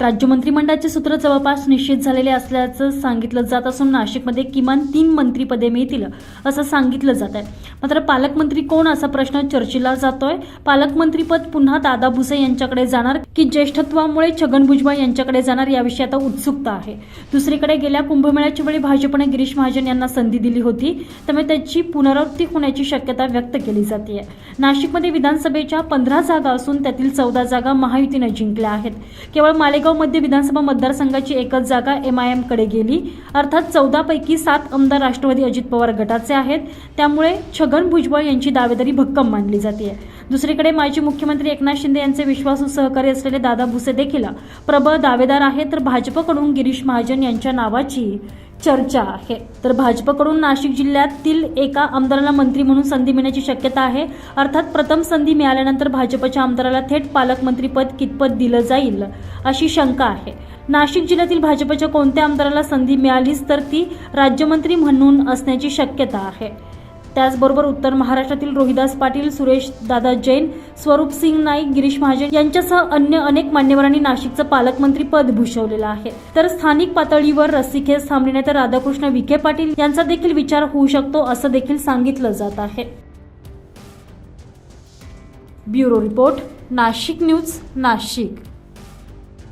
राज्य मंत्रिमंडळाचे सूत्र जवळपास निश्चित झालेले असल्याचं सांगितलं जात असून नाशिकमध्ये किमान तीन मंत्रीपदे मिळतील असं सांगितलं जात आहे. मात्र पालकमंत्री कोण असा प्रश्न चर्चेला जातोय? पालकमंत्रीपद पुन्हा दादा भुसे यांच्याकडे जाणार की ज्येष्ठत्वामुळे छगन भुजबळ यांच्याकडे जाणार याविषयी आता उत्सुकता आहे. दुसरीकडे गेल्या कुंभमेळ्याच्या वेळी भाजपने गिरीश महाजन यांना संधी दिली होती त्यामुळे त्याची पुनरावृत्ती होण्याची शक्यता व्यक्त केली जाते नाशिकमध्ये विधानसभेच्या पंधरा जागा असून त्यातील चौदा जागा महायुतीनं जिंकल्या आहेत. केवळ मध्य विधानसभा मतदारसंघाची एकच जागा एम आयकडे गेली. अर्थात चौदा पैकी सात आमदार राष्ट्रवादी अजित पवार गटाचे आहेत. त्यामुळे छगन भुजबळ यांची दावेदारी भक्कम मानली जाते दुसरीकडे माजी मुख्यमंत्री एकनाथ शिंदे यांचे विश्वासू सहकारी असलेले दादा भुसे देखील प्रबळ दावेदार आहेत. तर भाजपकडून गिरीश महाजन यांच्या नावाची चर्चा आहे. तर भाजपकडून नाशिक जिल्ह्यातील एका आमदाराला मंत्री म्हणून संधी मिळण्याची शक्यता आहे. अर्थात प्रथम संधी मिळाल्यानंतर भाजपच्या आमदाराला थेट पालकमंत्रीपद कितपत दिलं जाईल अशी शंका आहे. नाशिक जिल्ह्यातील भाजपच्या कोणत्या आमदाराला संधी मिळालीच तर ती राज्यमंत्री म्हणून असण्याची शक्यता आहे. त्याचबरोबर उत्तर महाराष्ट्रातील रोहिदास पाटील सुरेश दादा जैन स्वरूप सिंग नाईक गिरीश महाजन यांच्यासह अन्य अनेक मान्यवरांनी नाशिकचं पालकमंत्री पद भूषवलेलं आहे. तर स्थानिक पातळीवर रस्सीखेच थांबली तर राधाकृष्ण विखे पाटील यांचा देखील विचार होऊ शकतो असं देखील सांगितलं जात आहे. Bureau report Nashik news Nashik.